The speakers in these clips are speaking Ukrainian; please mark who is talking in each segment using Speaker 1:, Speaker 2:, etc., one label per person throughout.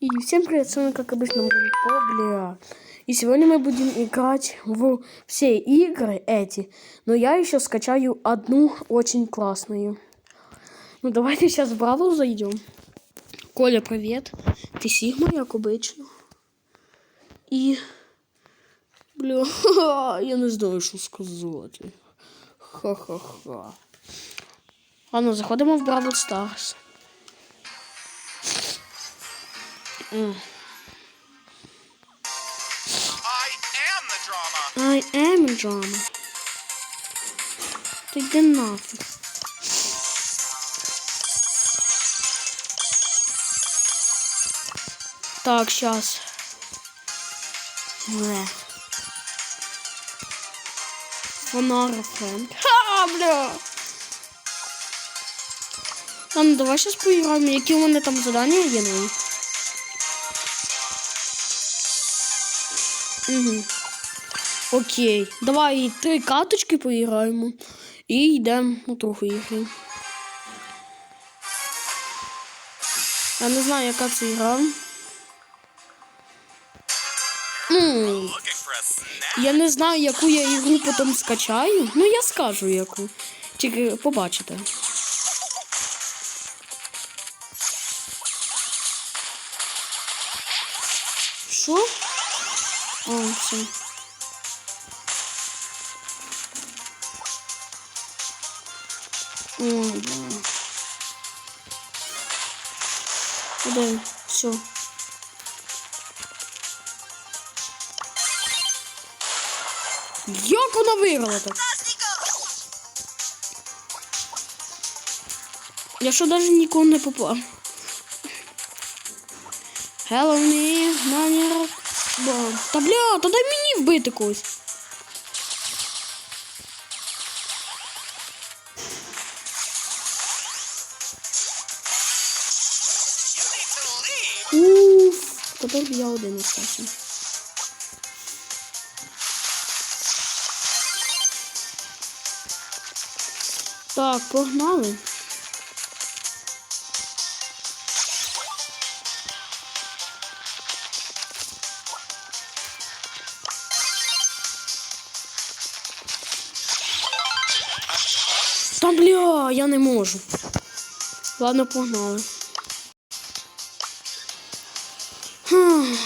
Speaker 1: И всем привет, с вами как обычно бля. И сегодня мы будем играть в все игры эти, но я еще скачаю одну очень классную. Ну давайте сейчас в Бравл зайдем. Коля, привет. Ты Сигма, як обично. І. Бля, я не знаю, що сказати. Ха-ха-ха. Ладно, заходимо в Бравл Старс.
Speaker 2: I am the drama.
Speaker 1: I am a drama. Ти йди нафиг. Так, сейчас. Бля. Фонара френд. Ха, бля. Ладно, давай сейчас поиграем. Які у мене там задання є нові. Угу. Окей. Давай три каточки поіграємо. І йдемо у трохи ігри. Я не знаю, яка це ігра. Ну, я не знаю, яку я ігру потім скачаю. Ну, я скажу яку. Тільки побачите. Що? О, все. Ой, бля. Куди? Все. Як вона виграла так? Я що навіть нікого не попав. Hello me, намір. Ба. Та бля, та дай мені вбити когось. Уф, тепер я один остався. Так, погнали. Можу. Ладно, погнали. Хм.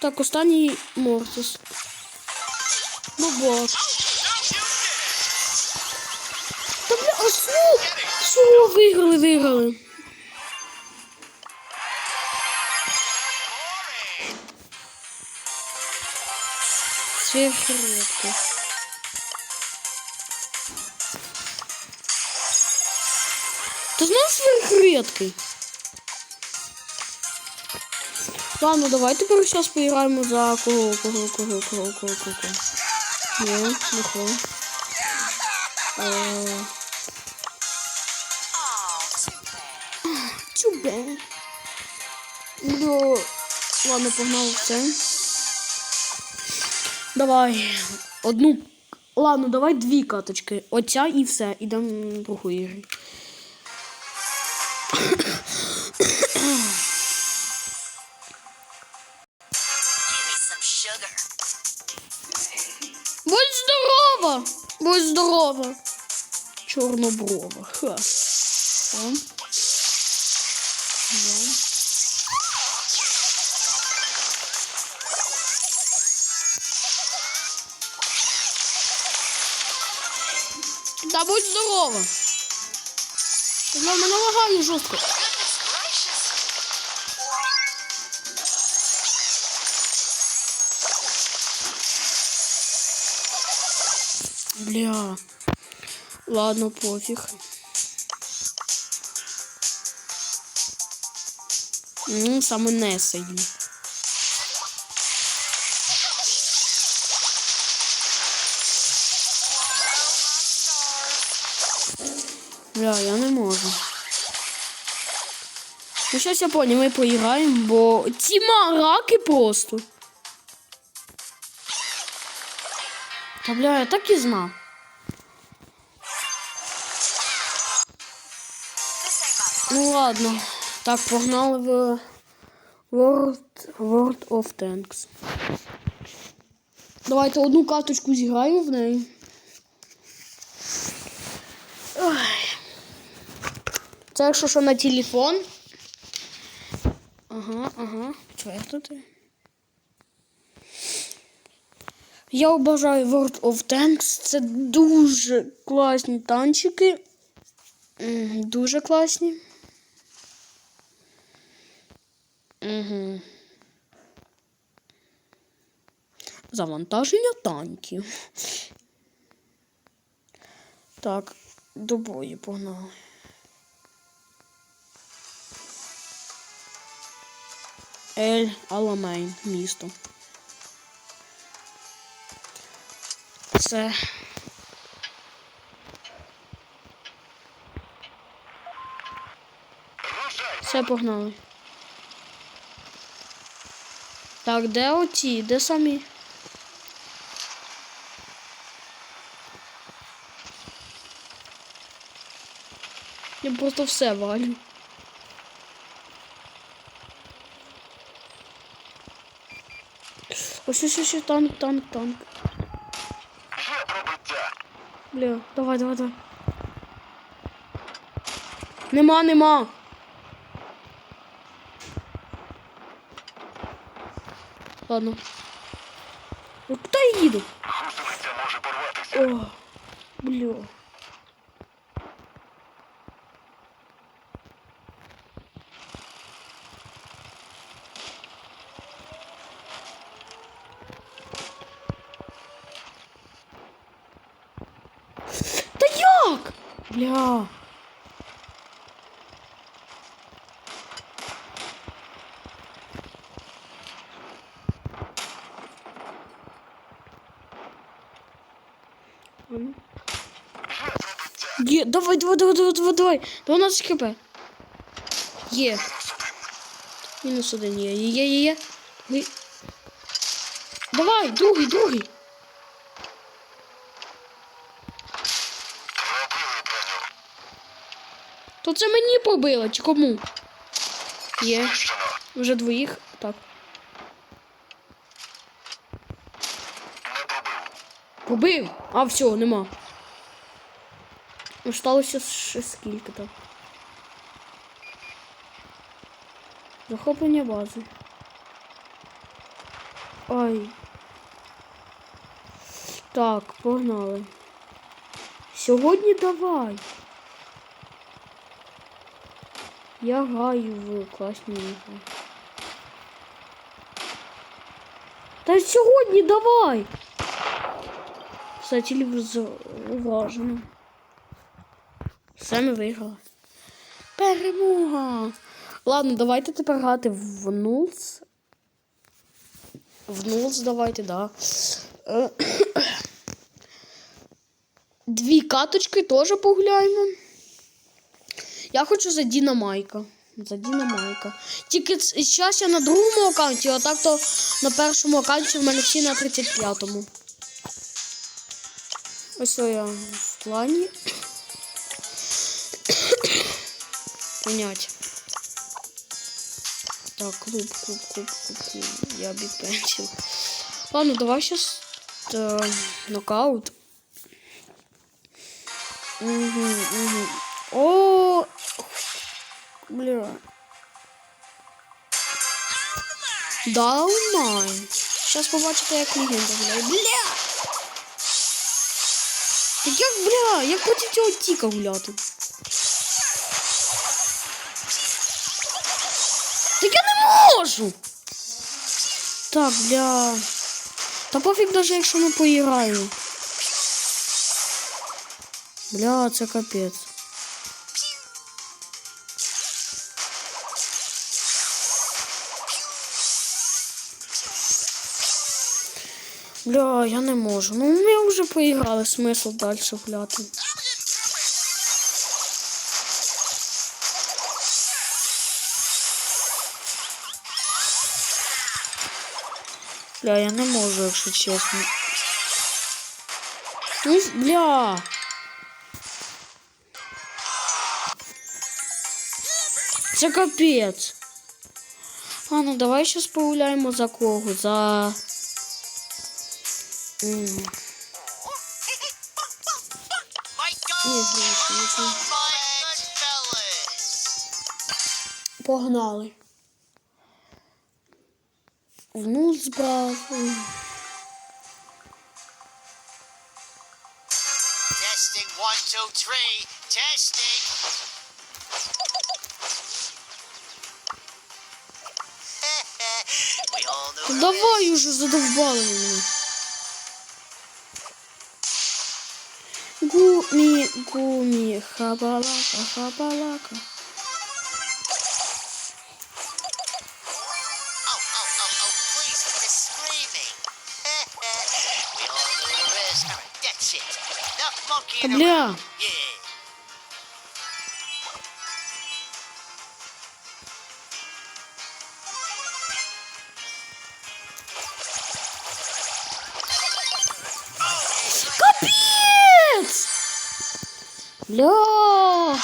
Speaker 1: Так, останній Мортис. Ну
Speaker 2: did
Speaker 1: Та бля, а що? Що? Виграли, виграли. Сверхредко. Ти знаєш сверхредкий? Ладно, давай тепер зараз поіграємо за кого, кого, кого, кого, кого, кого. Ні, не кого. Е, Чубе. Ну, ладно, погнали все. Давай. Одну. Ладно, давай дві каточки. Оця і все. Ідемо другу ігри. Будь здорова! Будь здорова! Чорноброва. Ха. О. Да. Та будь здорова! Вона мене лагає жорстко. Бля. Ладно, пофиг. Ну, саме не сильно. Бля, я не можу. Ну, щось я понял, ми поіграємо, бо ці мараки просто. Та бля, я так і знав. Ну ладно. Так, погнали в World, World of Tanks. Давайте одну карточку зіграємо в неї. Це якщо що на телефон. Ага, ага. Четвертий. Я обожаю World of Tanks. Це дуже класні танчики. Дуже класні. Угу. Завантаження танків. Так, до бою погнали. Ель Аламейн, місто. Це. Все погнали. Так, де оті? Де самі? Я просто все валю. Ось ось ось танк, танк, танк.
Speaker 2: Є пробиття.
Speaker 1: Бля, давай, давай, давай. Нема, нема. Ладно. Ну, куди я їду?
Speaker 2: Гусениця може порватися.
Speaker 1: О, бля. Та як? Бля. Є, давай, давай, давай, давай, давай, давай. 12 хп. Є. Мінус один є. Є, є, є, Давай, другий, другий. То це мені побило, чи кому? Є. Вже двоїх. Так. Побив. А, все, нема. Осталося ще скільки там. Захоплення бази. Ай. Так, погнали. Сьогодні давай. Я граю в класні ігри. Та сьогодні давай. Все, телевізор. Все ми виграли. Перемога! Ладно, давайте тепер грати в Нулс. В Нулс давайте, да. Е, Дві каточки теж погуляємо. Я хочу за Діна Майка. За Діна Майка. Тільки зараз я на другому аккаунті, а так то на першому аккаунті в мене всі на 35-му. Ось я в плані. Понять. Так, клуб, клуб, клуб, клуб, клуб. Я бипенчил. Ладно, давай сейчас нокаут. Угу, угу. О, бля. Даунмайн. Сейчас побачите, як легенда гуляє. Бля! Так як, бля, як проти цього тіка гуляти? Так я не можу! Так, бля. Та пофіг даже, якщо ми поіграємо. Бля, це капець. Бля, я не можу. Ну ми вже поіграли, смисл далі гуляти. Бля, я не можу, якщо чесно. Ну, бля. Це капець. А, ну давай сейчас погуляємо за кого? За... Погнали. Вниз збрав.
Speaker 3: Testing one, two, three. Testing.
Speaker 1: давай уже задовбали мене. Гумі, гумі, хабалака, хабалака.
Speaker 3: Oh,
Speaker 1: Бля.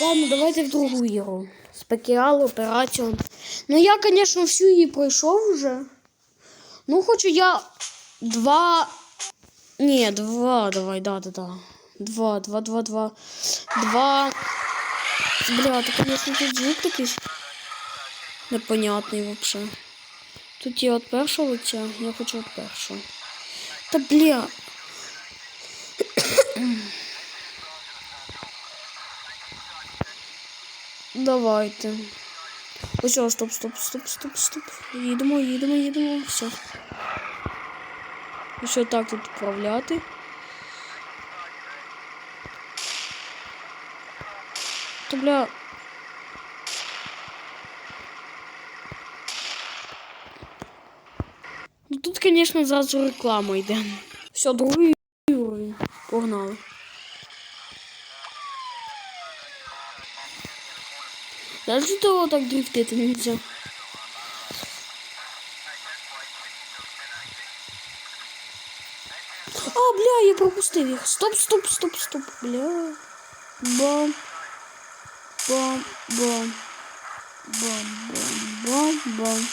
Speaker 1: Ладно, давайте в другу ігру. Спекіал, операціон. Ну я, звісно, всю її пройшов вже. Ну, хочу я два. Ні, два, давай, да, да, да. Два, два, два, два. Два. Бля, то, конечно, тут звук такий непонятний вообще. Тут є от першого лиця, я хочу от першого. Та бля. Давайте. О, стоп, стоп, стоп, стоп, стоп. Їдемо, їдемо, їдемо. Все. І що так тут управляти? Та бля. Ну тут, звісно, зразу реклама йде. Все, другий. Погнали. Даже того так дрифтити нельзя. А, бля, я пропустив їх. Стоп, стоп, стоп, стоп, бля. Бам. Бам, бам. Бам, бам, бам, бам.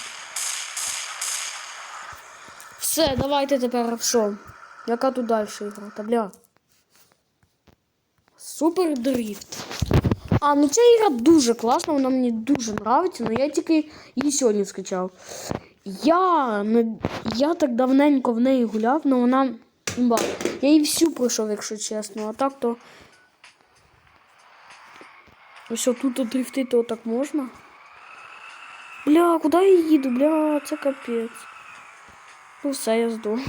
Speaker 1: Все, давайте тепер що? Яка тут далі ігра? Та бля. Супер дріфт. А, ну ця ігра дуже класна, вона мені дуже подобається, але я тільки її сьогодні скачав. Я, не, я так давненько в неї гуляв, але вона. імба. Я її всю пройшов, якщо чесно. А так то. Ось тут дрифтити отак можна. Бля, куди я їду? Бля, це капець. Ну все, я здох.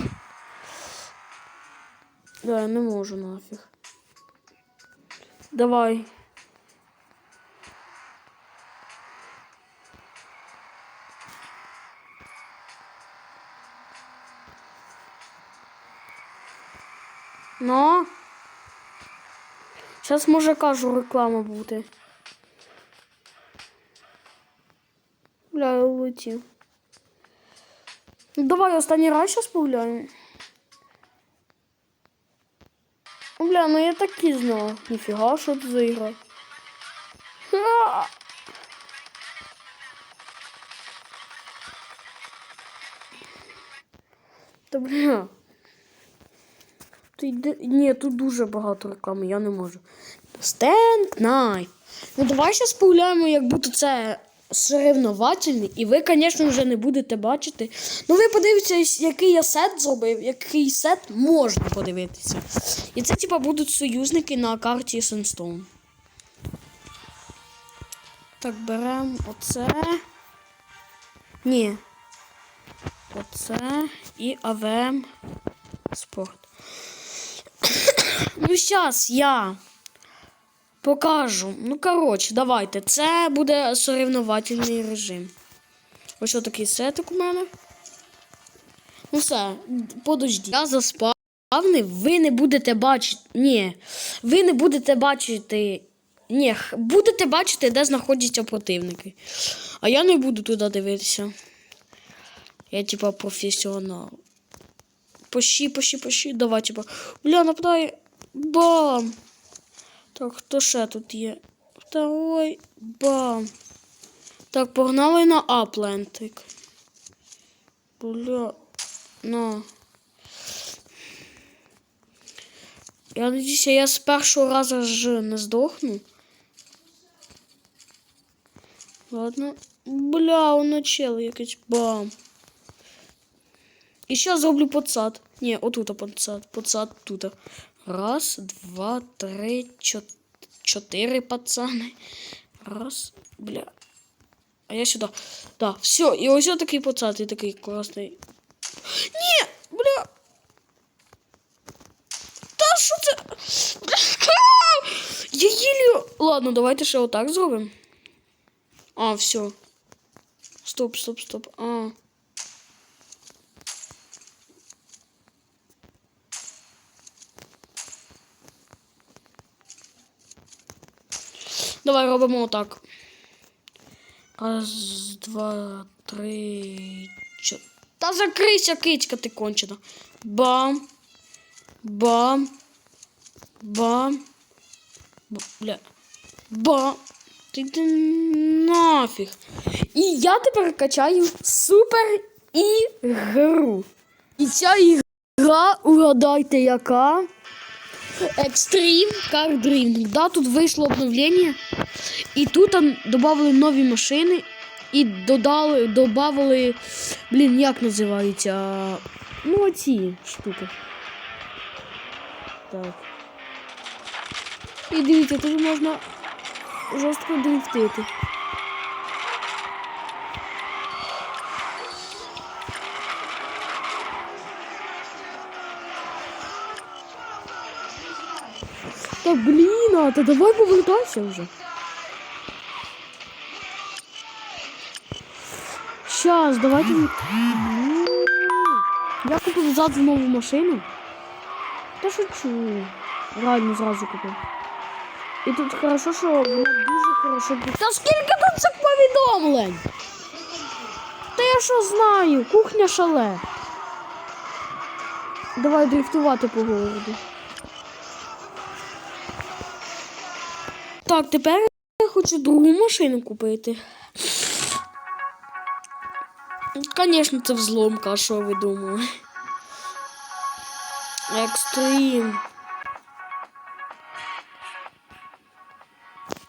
Speaker 1: Да, я не можу нафіг. Давай. Ну. Зараз може кажу реклама бути. Бля, я улетів. Ну давай останній раз зараз погуляємо. Ну, Бля, ну я так і знав. Ніфіга, що це за ігра. Та бля. Йди... Ні, тут дуже багато реклами, я не можу. Stand Night. Ну давай зараз погуляємо, як будто це соревновательний, і ви, звісно, вже не будете бачити. Ну, ви подивіться, який я сет зробив, який сет можна подивитися. І це, типа, будуть союзники на карті Сенстоун. Так, беремо оце. Ні. Оце і АВМ спорт. Ну, зараз я покажу. Ну, коротше, давайте. Це буде соревновательний режим. Ось що такий сетик у мене. Ну все, подожди. Я заспавнив, ви не будете бачити. Ні, ви не будете бачити Ні, будете бачити, де знаходяться противники. А я не буду туди дивитися. Я типа професіонал. Пощі, пощі, пощі. Давай, типа. Бля, нападай. Бам! Так, хто ще тут є? Второй. Бам. Так, погнали на Атлантик. Бля. На. Я надіюся, я з першого разу ж не здохну. Ладно. Бля, воно чел якийсь бам. І ще зроблю подсад. Ні, отут подсад. Подсад тут. Раз, два, три, чотири. Чотири пацани. Раз, бля. А я сюди. Да, все, і ось такий пацан, і такий класний. Ні, бля. Та що це? Я їлю. Ладно, давайте ще отак зробимо. А, все. Стоп, стоп, стоп. А. Давай робимо отак. Раз, два, три, чотири. Та закрийся, кичка, ти кончена. Бам. Бам. Бам. Бля. Бам. Ти йди нафіг. І я тепер качаю супер ігру. І ця ігра, угадайте, яка? Екстрім Car Dream. Да, тут вийшло обновлення. І тут додали нові машини. І додали, додали, блін, як називаються? Ну, оці штуки. Так. І дивіться, тут можна жорстко дрифтити. Та блін, а та давай повертайся вже. Щас, давайте. Я купив ззаду нову машину. Та шучу. Реально зразу купив. І тут хорошо, що вона дуже хорошо. Та скільки тут цих повідомлень? Та я що знаю? Кухня шале. Давай дрифтувати по городу. Так, тепер я хочу другу машину купити. Звісно, це взломка, а що ви думали? Екстрім.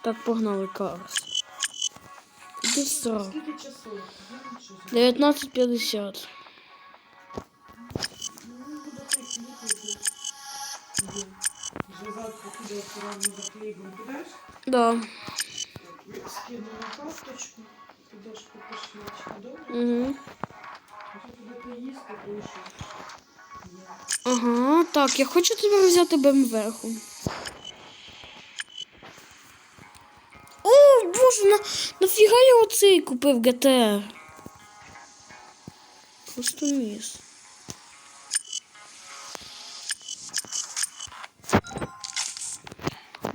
Speaker 1: Так, погнали Карс. Іди сразу. 19.50.
Speaker 4: піде акуратно за хлібом. Підеш?
Speaker 1: Да.
Speaker 4: Скину на карточку, підеш купиш м'ячка добре,
Speaker 1: Угу.
Speaker 4: то туди поїсти, тому що
Speaker 1: Ага, так, я хочу тепер взяти БМВ. О, боже, на, нафіга я оцей купив ГТР? Просто міс.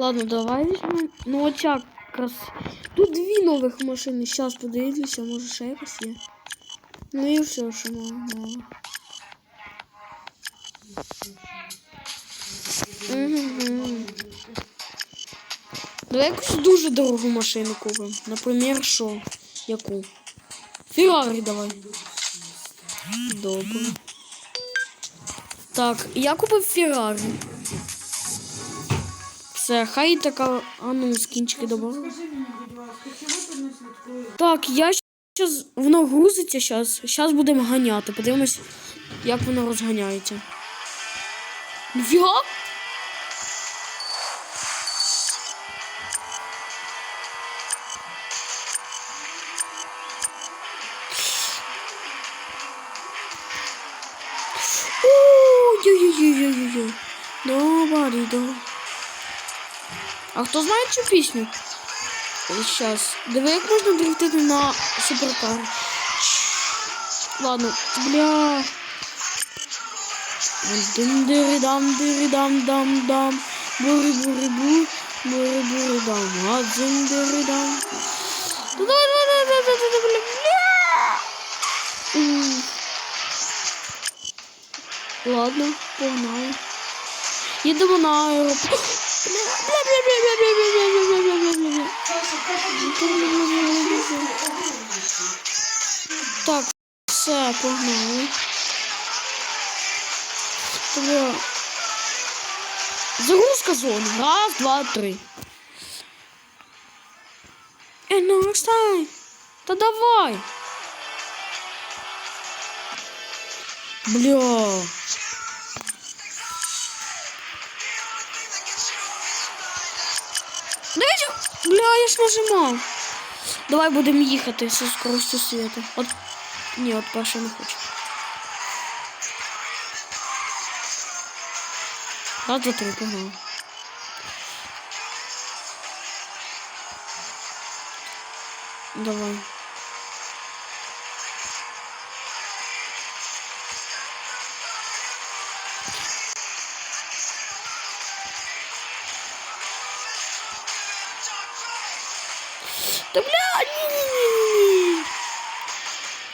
Speaker 1: Ладно, давай візьмемо. Ну оця крас. Тут дві нових машини. Зараз подивлюся, може ще якась є. Ну і все, що мало. Давай якусь дуже дорогу машину купимо. Наприклад, що? Яку? Феррарі давай. Добре. Так, я купив Феррарі. Все, хай така. А ну, скінчики добавили. Так, я щас воно грузиться зараз. Зараз будемо ганяти. Подивимось, як воно розганяється. Ніфіга? А хто знає цю пісню? Сейчас. Диви, як можна дрифтити на суперкар. Ладно, бля. дам дам дам дам дам бури бури бу Буры-буры-дам, адзин-буры-дам. Ну давай, давай, давай, давай, давай, давай, бля, бля. М. Ладно, погнали. Їдемо на аеропорт. Так, все, погнали. Бля. Загрузка зон. Раз, два, три. Эй, ну, Макстай, да давай. Бля. Бля, я ж нажимав. Давай будемо їхати зі скоростю світу. От. Ні, от перше не хочу. Раз, два, три, погнали. Давай.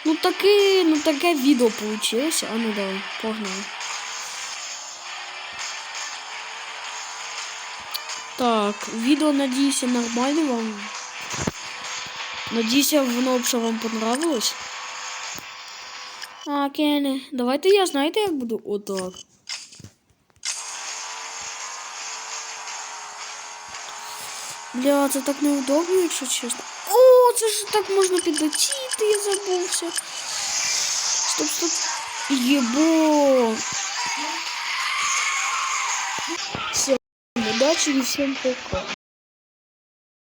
Speaker 1: Ну таке, ну таке відео получилося. А ну давай, погнали. Так, відео, надіюся, нормальне вам. Надіюся, воно взагалі вам понравилось. А, Кене, давайте я, знаєте, як буду? Отак. Бля, це так неудобно, якщо чесно. О, це ж так можна підлетіти, я забувся. Стоп, стоп. Єбо. Всем удачи и всем пока.